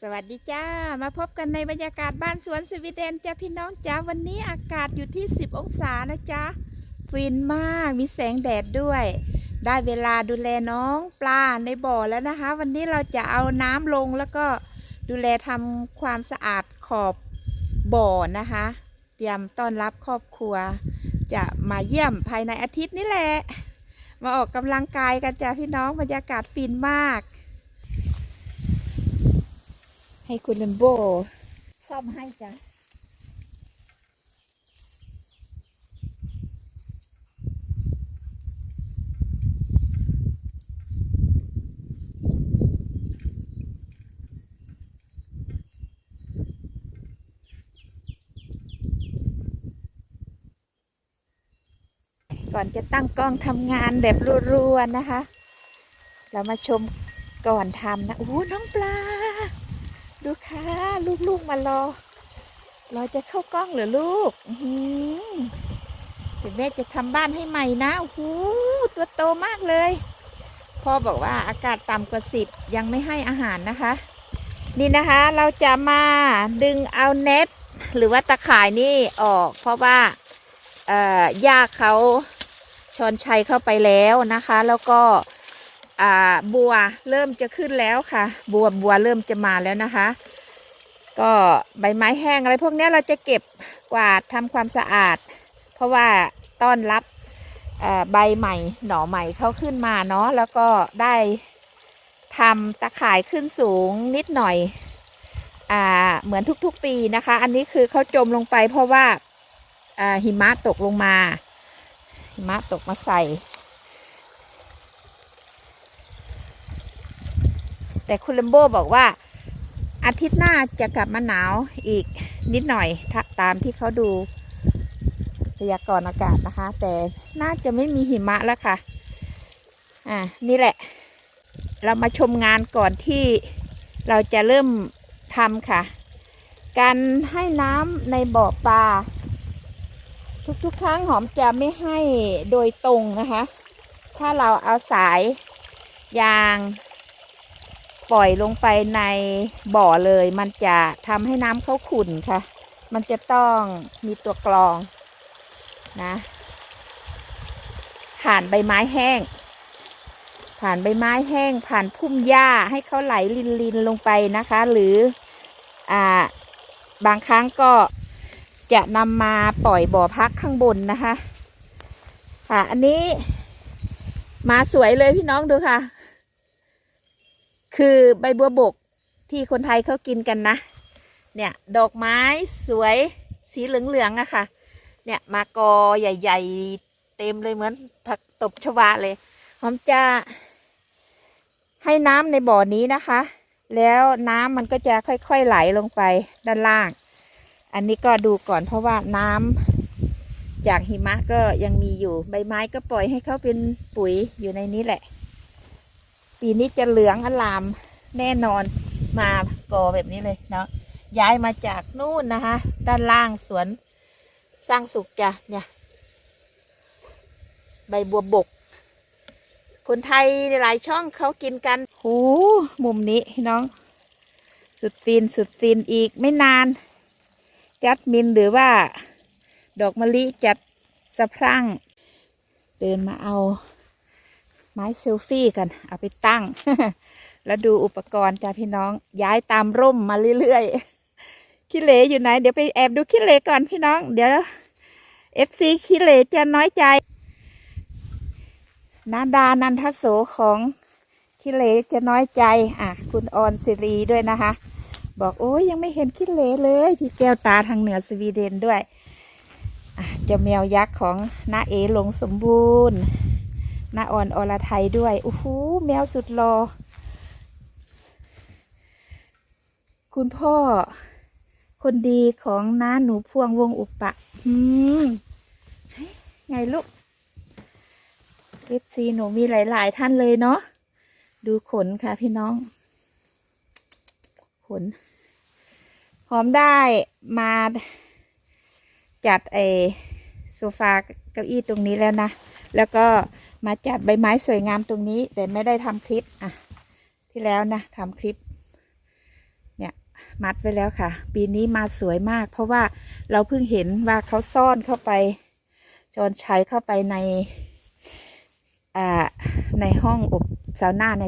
สวัสดีจ้า มาพบกันในบรรยากาศบ้านสวนสวีเดนจ้าพี่น้องจ้าวันนี้อากาศอยู่ที่ 10 องศานะจ๊ะฟินมากมีแสงแดดด้วย ได้เวลาดูแลน้องปลาในบ่อแล้วนะคะ วันนี้เราจะเอาน้ำลงแล้วก็ดูแลทำความสะอาดขอบบ่อนะคะ เตรียมต้อนรับครอบครัว จะมาเยี่ยมภายในอาทิตย์นี้แหละ มาออกกำลังกายกันจ้าพี่น้องบรรยากาศฟินมาก ให้คุณเลมโบซ่อมให้จ้ะก่อนจะตั้งกล้องทำงานแบบรัวๆนะคะ เรามาชมก่อนทำนะ โอ้น้องปลา ดูค่ะ ลูกๆมารอ เราจะเข้ากล้องเหรือลูกอื้อหือเดี๋ยวแม่จะทำบ้านให้ใหม่นะโอ้โหตัวโตมากเลย พ่อบอกว่าอากาศต่ำกว่าสิบยังไม่ให้อาหารนะคะ นี่นะคะเราจะมาดึงเอาเน็ตหรือว่าตะข่ายนี่ออก เพราะว่าเอ่อยาเขาชอนชัยเข้าไปแล้วนะคะ แล้วก็ บัวเริ่มจะขึ้นแล้วค่ะ บัวบัวเริ่มจะมาแล้วนะคะ ก็ใบไม้แห้งอะไรพวกนี้เราจะเก็บกวาดทำความสะอาด เพราะว่าต้อนรับใบใหม่หน่อใหม่เขาขึ้นมาเนาะแล้วก็ได้ทำตะข่ายขึ้นสูงนิดหน่อยอเหมือนทุกๆปีนะคะ อันนี้คือเขาจมลงไปเพราะว่าอ่าหิมะตกลงมา หิมะตกมาใส่ แต่คุณเลมโบบอกว่า อาทิตย์หน้าจะกลับมาหนาวอีกนิดหน่อยตามที่เขาดูพยากรณ์อากาศนะคะ แต่น่าจะไม่มีหิมะแล้วค่ะ อ่า นี่แหละ เรามาชมงานก่อนที่เราจะเริ่มทำค่ะ การให้น้ำในบ่อปลาทุกๆ ครั้งหอมจะไม่ให้โดยตรงนะคะ ถ้าเราเอาสายยาง ปล่อยลงไปในบ่อเลยมันจะทำให้น้ำเขาขุ่นค่ะ มันจะต้องมีตัวกรองนะผ่านใบไม้แห้ง ผ่านใบไม้แห้ง ผ่านพุ่มหญ้าให้เขาไหลลินลินลงไปนะคะ หรืออ่าบางครั้งก็จะนำมาปล่อยบ่อพักข้างบนนะคะ ค่ะ อันนี้มาสวยเลยพี่น้องดูค่ะ คือใบบัวบกที่คนไทยเขากินกันนะ เนี่ยดอกไม้สวยสีเหลืองๆอะค่ะ เนี่ยมากอใหญ่ ๆ เต็มเลยเหมือนผักตบชวาเลยหอมจะให้น้ำในบ่อนี้นะคะ แล้วน้ำมันก็จะค่อยๆไหลลงไปด้านล่าง อันนี้ก็ดูก่อนเพราะว่าน้ำจากหิมะก็ยังมีอยู่ใบไม้ก็ปล่อยให้เขาเป็นปุ๋ยอยู่ในนี้แหละ ปีนี้จะเหลืองอลามแน่นอนมากอแบบนี้เลยเนาะย้ายมาจากนู่นนะคะ ด้านล่างสวนสร้างสุขจ้ะเนี่ยใบบัวบก คนไทยหลายช่องเขากินกันโอ้มุมนี้น้อง สุดฟินสุดฟินอีกไม่นาน จัดมินหรือว่า ดอกมะลิจัดสะพรั่ง เดินมาเอา ไม้เซลฟี่กัน เอาไปตั้ง แล้วดูอุปกรณ์จ้าพี่น้องย้ายตามร่มมาเรื่อยๆขี้เหร่อยู่ไหน เดี๋ยวไปแอบดูขี้เหร่ก่อนพี่น้อง เดี๋ยวเอฟซีขี้เหร่จะน้อยใจนาดานันทโสของขี้เหร่จะน้อยใจอะคุณออนสิรีด้วยนะคะ บอกโอ้ยยังไม่เห็นขี้เหร่เลยพี่แก้วตาทางเหนือสวีเดนด้วยเจะแมวยักษ์ของน้าเอหลงสมบูรณ์ น้าอ่อนอรไทยด้วยโอ้โหแมวสุดรอ คุณพ่อ คนดีของน้าหนูพวงวงอุปะหืมไงลูกเอฟซีหนูมีหลาย ๆ ท่านเลยเนาะดูขนค่ะพี่น้อง ขน หอมได้มาจัดไอโซฟาเก้าอี้ตรงนี้แล้วนะ แล้วก็ มาจัดใบไม้สวยงามตรงนี้ แต่ไม่ได้ทำคลิปอะที่แล้วนะทำคลิป เนี่ยมัดไว้แล้วค่ะ ปีนี้มาสวยมาก เพราะว่าเราเพิ่งเห็นว่าเขาซ่อนเข้าไปจนใช้เข้าไปในอ่าในห้องอบซาวน่าใน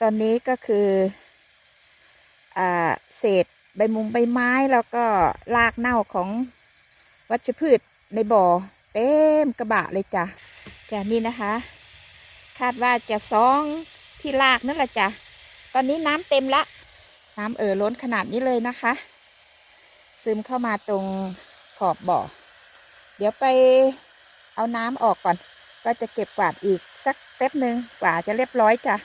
ตอนนี้ก็คืออ่าเศษใบมุงใบไม้แล้วก็รากเน่าของวัชพืชในบ่อ เต็มกระบะเลยจ้ะจ้ะนี่นะคะ คาดว่าจะซองที่รากนั่นแหละจ้ะตอนนี้น้ำเต็มละ น้ำเอ่อล้นขนาดนี้เลยนะคะ ซึมเข้ามาตรงขอบบ่อ เดี๋ยวไปเอาน้ำออกก่อน ก็จะเก็บกวาดอีกสักแป๊บหนึ่งกว่าจะเรียบร้อยจ้ะ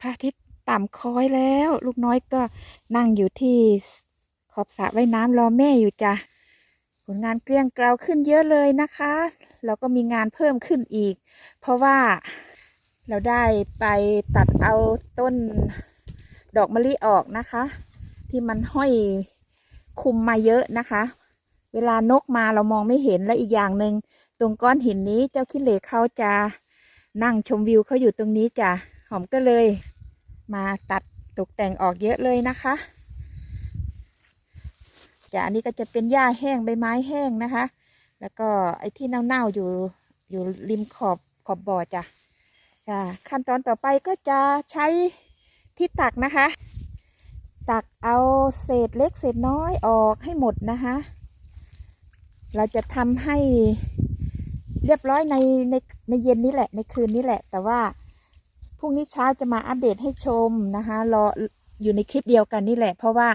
พระอาทิตย์ต่ำคอยแล้ว ลูกน้อยก็นั่งอยู่ที่ขอบสระว่ายน้ำรอแม่อยู่จ้ะผลงานเกลี้ยงเกลาขึ้นเยอะเลยนะคะแล้วก็มีงานเพิ่มขึ้นอีก เพราะว่าเราได้ไปตัดเอาต้นดอกมะลิออกนะคะ ที่มันห้อยคุมมาเยอะนะคะ เวลานกมาเรามองไม่เห็นและอีกอย่างหนึ่งตรงก้อนหินนี้เจ้าขี้เหล็กเขาจะนั่งชมวิวเขาอยู่ตรงนี้จ้ะ หอมก็เลย มาตัดตกแต่งออกเยอะเลยนะคะจ้ะอันนี้ก็จะเป็นหญ้าแห้งใบไม้แห้งนะคะ แล้วก็ไอ้ที่เน่าๆอยู่อยู่ริมขอบขอบบ่อจ้ะจ้ะขั้นตอนต่อไปก็จะใช้ที่ตักนะคะ ตักเอาเศษเล็กเศษน้อยออกให้หมดนะคะ เราจะทำให้เรียบร้อยในในในเย็นนี้แหละในคืนนี้แหละ แต่ว่า พรุ่งนี้เช้าจะมาอัปเดตให้ชมนะคะรออยู่ในคลิปเดียวกันนี่แหละ เพราะว่า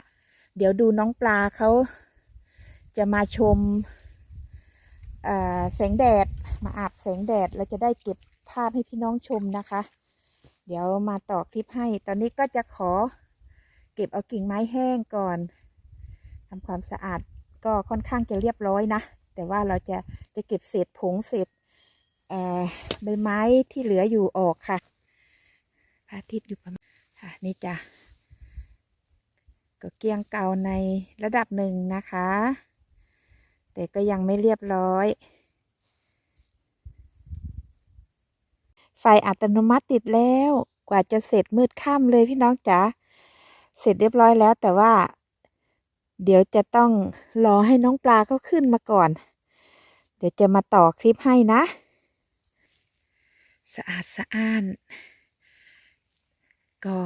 เดี๋ยวดูน้องปลาเขาจะมาชมแสงแดดมาอาบแสงแดดเราจะได้เก็บภาพให้พี่น้องชมนะคะ เดี๋ยวมาต่อคลิปให้ ตอนนี้ก็จะขอเก็บเอากิ่งไม้แห้งก่อนทำความสะอาดก็ค่อนข้างจะเรียบร้อยนะ แต่ว่าเราจะจะเก็บเศษผงเศษใบไม้ที่เหลืออยู่ออกค่ะ ระอาทิตย์อยู่ประมาณค่ะนี่จ้ะก็เกียงเก่าในระดับหนึ่งนะคะ แต่ก็ยังไม่เรียบร้อย ไฟอัตโนมัติติดแล้วกว่าจะเสร็จมืดค่ำเลยพี่น้องจ๋าเสร็จเรียบร้อยแล้วแต่ว่า เดี๋ยวจะต้องรอให้น้องปลาเขาขึ้นมาก่อน เดี๋ยวจะมาต่อคลิปให้นะ สะอาดสะอ้าน ก็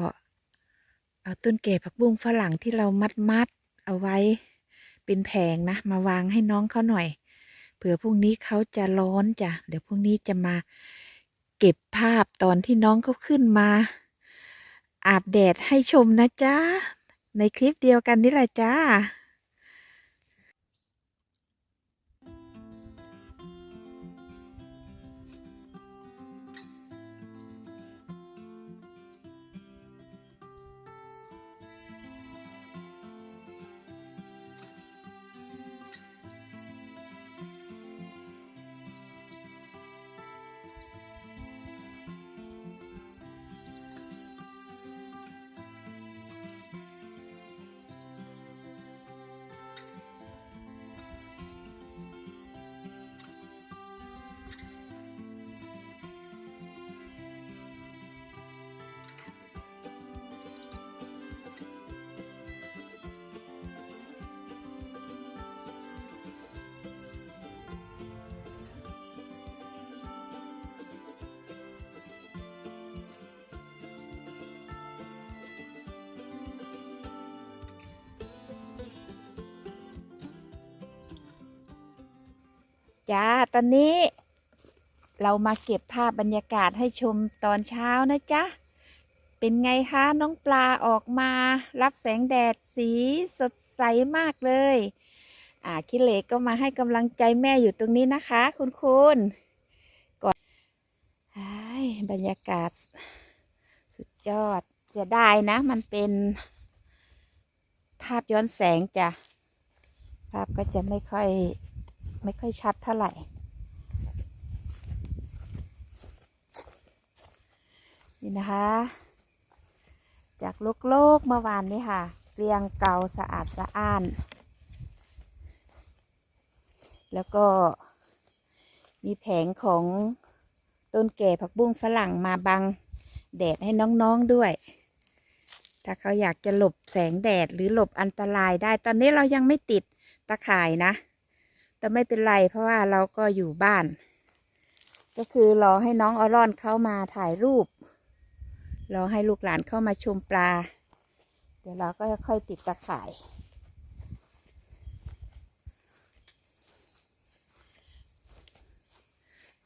เอาต้นเกผักบุ้งฝรั่งที่เรามัดมัดเอาไว้เป็นแผงนะ มาวางให้น้องเขาหน่อย เผื่อพรุ่งนี้เขาจะร้อนจ้ะเดี๋ยวพรุ่งนี้จะมาเก็บภาพตอนที่น้องเขาขึ้นมา อาบแดดให้ชมนะจ๊ะ ในคลิปเดียวกันนี่แหละจ้า จ้า ตอนนี้ เรามาเก็บภาพบรรยากาศให้ชมตอนเช้านะจ๊ะ เป็นไงคะน้องปลาออกมา รับแสงแดดสีสดใสมากเลย อ่าคิเลก็มาให้กำลังใจแม่อยู่ตรงนี้นะคะ คุณคุณก่อนบรรยากาศ สุดยอดเสียดายนะ มันเป็น ภาพย้อนแสงจ้ะ ภาพก็จะไม่ค่อย ไม่ค่อยชัดเท่าไหร่ นี่นะคะ จากโลกโลกเมื่อวานนี้ค่ะ เรียงเก่าสะอาดสะอ้าน แล้วก็มีแผงของต้นแก่ผักบุ้งฝรั่งมาบังแดดให้น้องๆด้วย ถ้าเขาอยากจะหลบแสงแดดหรือหลบอันตรายได้ ตอนนี้เรายังไม่ติดตะข่ายนะ แต่ไม่เป็นไรเพราะว่าเราก็อยู่บ้าน ก็คือรอให้น้องออรอนเข้ามาถ่ายรูป รอให้ลูกหลานเข้ามาชมปลา เดี๋ยวเราก็ค่อยติดตะข่าย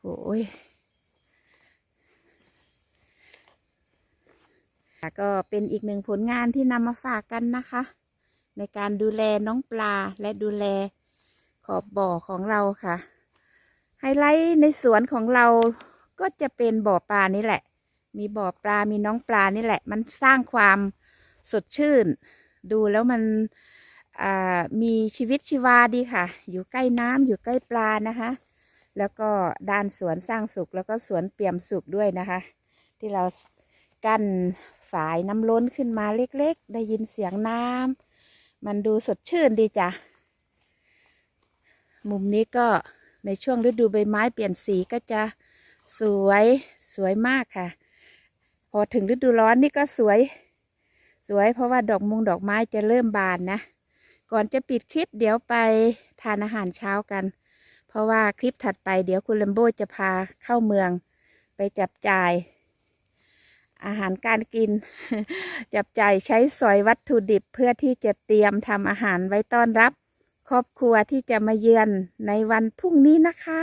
โอ้ยก็เป็นอีกหนึ่งผลงานที่นำมาฝากกันนะคะ ในการดูแลน้องปลาและดูแล ขอบบ่อของเราค่ะ ไฮไลท์ในสวนของเราก็จะเป็นบ่อปลานี่แหละ มีบ่อปลา มีน้องปลานี่แหละ มันสร้างความสดชื่น ดูแล้วมันมีชีวิตชีวาดีค่ะ อยู่ใกล้น้ำอยู่ใกล้ปลานะคะ แล้วก็ด้านสวนสร้างสุข แล้วก็สวนเปี่ยมสุขด้วยนะคะ ที่เรากั้นฝายน้ำล้นขึ้นมาเล็กๆ ได้ยินเสียงน้ำมันดูสดชื่นดีจ้ะ มุมนี้ก็ในช่วงฤดูใบไม้เปลี่ยนสีก็จะสวยสวยมากค่ะ พอถึงฤดูร้อนนี่ก็สวย สวยเพราะว่าดอกมุงดอกไม้จะเริ่มบานนะ ก่อนจะปิดคลิปเดี๋ยวไปทานอาหารเช้ากัน เพราะว่าคลิปถัดไปเดี๋ยวคุณเลมโบจะพาเข้าเมือง ไปจับจ่าย อาหารการกิน จับจ่ายใช้สอยวัตถุดิบเพื่อที่จะเตรียมทำอาหารไว้ต้อนรับ ครอบครัวที่จะมาเยือนในวันพรุ่งนี้นะคะ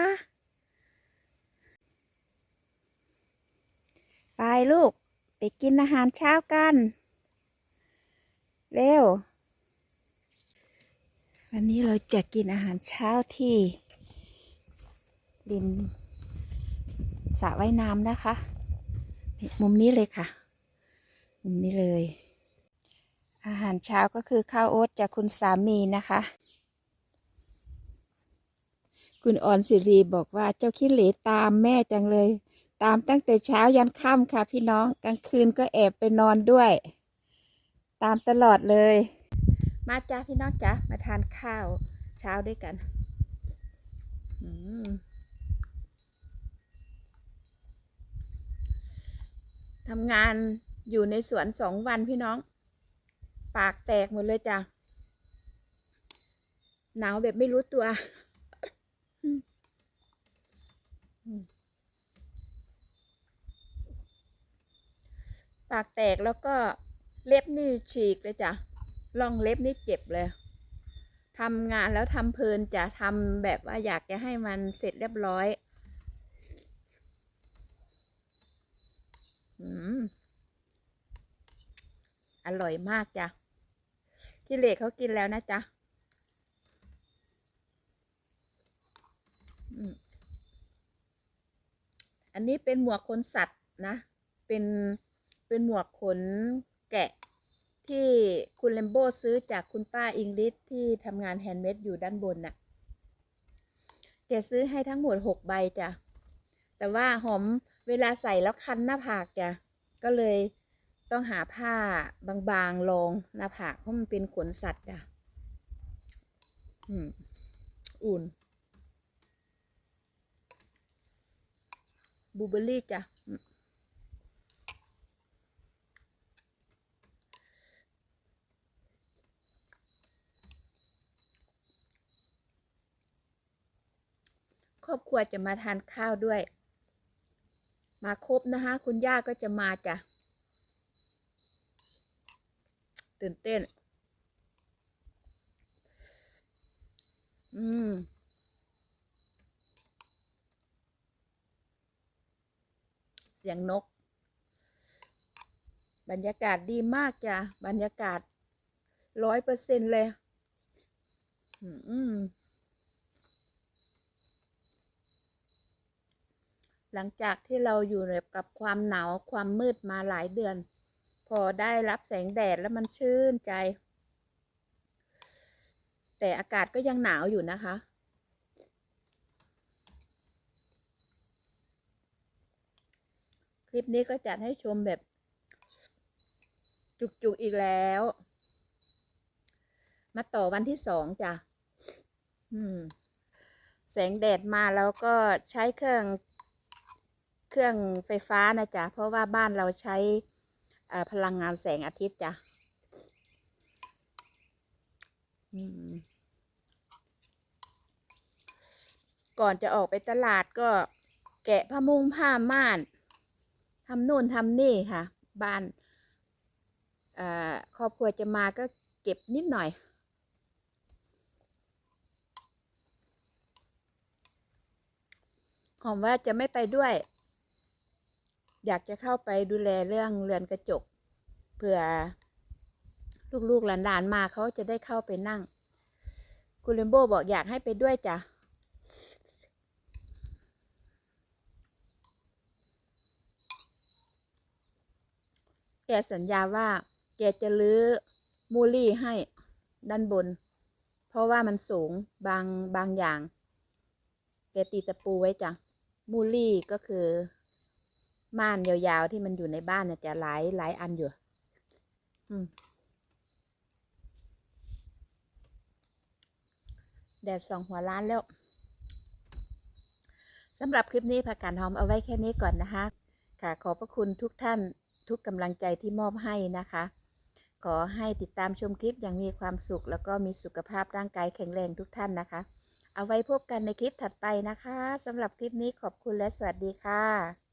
ไปลูก ไปกินอาหารเช้ากัน เร็ว วันนี้เราจะกินอาหารเช้าที่ริมสระว่ายน้ำนะคะมุมนี้เลยค่ะ มุมนี้เลย อาหารเช้าก็คือข้าวโอ๊ตจากคุณสามีนะคะ คุณออนสิรีบอกว่าเจ้าขี้เหร่ตามแม่จังเลย ตามตั้งแต่เช้ายันค่ำค่ะพี่น้องกลางคืนก็แอบไปนอนด้วย ตามตลอดเลย มาจ้าพี่น้องจ้ามาทานข้าวเช้าด้วยกันทำงานอยู่ในสวนสองวันพี่น้อง ปากแตกหมดเลยจ้ะหนาวแบบไม่รู้ตัว ปากแตกแล้วก็เล็บนี่ฉีกเลยจ้ะร่องเล็บนี่เจ็บเลยทำงานแล้วทำเพลินจะทำแบบว่าอยากจะให้มันเสร็จเรียบร้อยอืมอร่อยมากจ้ะกิเลสเขากินแล้วนะจ๊ะ อันนี้เป็นหมวกขนสัตว์นะ เป็นเป็นหมวกขนแกะที่คุณเลมโบซื้อจากคุณป้าอิงลิสที่ทำงานแฮนด์เมดอยู่ด้านบนน่ะ แกซื้อให้ทั้งหมดหกใบจ้ะ แต่ว่าหอมเวลาใส่แล้วคันหน้าผากจ้ะ ก็เลยต้องหาผ้าบางๆรองหน้าผากเพราะมันเป็นขนสัตว์จ้ะ อืม อุ่น บูเบอร์รี่จ้ะครอบครัวจะมาทานข้าวด้วย มาครบนะคะคุณย่าก็จะมาจ้ะ ตื่นเต้น อืม เสียงนก บรรยากาศดีมากจ้ะบรรยากาศร้อยเปอร์เซ็นเลยหลังจากที่เราอยู่กับความหนาวความมืดมาหลายเดือน พอได้รับแสงแดดแล้วมันชื่นใจ แต่อากาศก็ยังหนาวอยู่นะคะ คลิปนี้ก็จัดให้ชมแบบ จุกๆอีกแล้ว มาต่อวันที่สองจ้ะแสงแดดมาแล้วก็ใช้เครื่อง เครื่องไฟฟ้านะจ๊ะ เพราะว่าบ้านเราใช้พลังงานแสงอาทิตย์จ้ะก่อนจะออกไปตลาดก็แกะผ้ามุงผ้าม่าน ทำนู่นทำนี่ค่ะ บ้านครอบครัวจะมาก็เก็บนิดหน่อยหอมว่าจะไม่ไปด้วย อยากจะเข้าไปดูแลเรื่องเรือนกระจกเผื่อลูกๆหลานๆมาเขาจะได้เข้าไปนั่ง คุณเลมโบบอกอยากให้ไปด้วยจ้ะ แกสัญญาว่าแกจะลื้อมูลี่ให้ด้านบน เพราะว่ามันสูงบางบางอย่าง แกตีตะปูไว้จ้ะมูลี่ก็คือ ม่านยาวๆที่มันอยู่ในบ้านเนี่ยจะหลายหลายอันอยู่แดดสองหัวล้านแล้วสำหรับคลิปนี้ผักกาดหอมเอาไว้แค่นี้ก่อนนะคะ ค่ะขอบพระคุณทุกท่าน ทุกกำลังใจที่มอบให้นะคะ ขอให้ติดตามชมคลิปอย่างมีความสุข แล้วก็มีสุขภาพร่างกายแข็งแรงทุกท่านนะคะ เอาไว้พบกันในคลิปถัดไปนะคะสำหรับคลิปนี้ขอบคุณและสวัสดีค่ะ